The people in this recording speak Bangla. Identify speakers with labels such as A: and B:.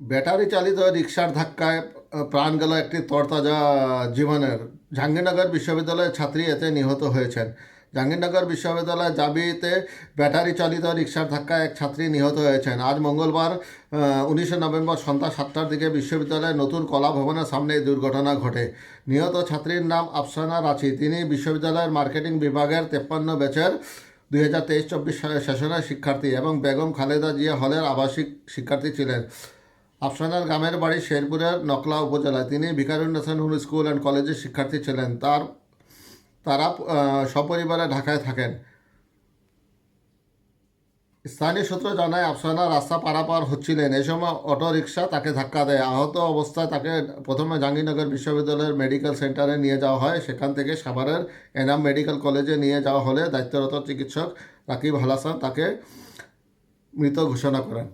A: ব্যাটারি চালিত রিক্সার ধাক্কায় প্রাণ গেল একটি তরতাজা জীবনের। জাহাঙ্গীরনগর বিশ্ববিদ্যালয়ের ছাত্রী এতে নিহত হয়েছেন। জাহাঙ্গীরনগর বিশ্ববিদ্যালয়ের জাবিতে ব্যাটারি চালিত রিক্সার ধাক্কায় এক ছাত্রী নিহত হয়েছেন। আজ মঙ্গলবার উনিশে নভেম্বর সন্ধ্যা সাতটার দিকে বিশ্ববিদ্যালয়ের নতুন কলা ভবনের সামনে এই দুর্ঘটনা ঘটে। নিহত ছাত্রীর নাম আফসানা রাচি। তিনি বিশ্ববিদ্যালয়ের মার্কেটিং বিভাগের তেপ্পান্ন ব্যাচের দুই হাজার তেইশ চব্বিশ সেশনের শিক্ষার্থী এবং বেগম খালেদা জিয়া হলের আবাসিক শিক্ষার্থী ছিলেন। আফসানার গ্রামের বাড়ি শেরপুরের নকলা উপজেলায়। তিনি ভিকারুন্নেসন স্কুল অ্যান্ড কলেজের শিক্ষার্থী ছিলেন। তার, তারা সপরিবারে ঢাকায় থাকেন। স্থানীয় সূত্র জানায়, আফসানা রাস্তা পারাপার হচ্ছিলেন। এই সময় অটো রিক্সা তাকে ধাক্কা দেয়। আহত অবস্থায় তাকে প্রথমে জাহাঙ্গীরনগর বিশ্ববিদ্যালয়ের মেডিকেল সেন্টারে নিয়ে যাওয়া হয়। সেখান থেকে সাভারের এনাম মেডিকেল কলেজে নিয়ে যাওয়া হলে দায়িত্বরত চিকিৎসক রাকিব হালাসান তাকে মৃত ঘোষণা করেন।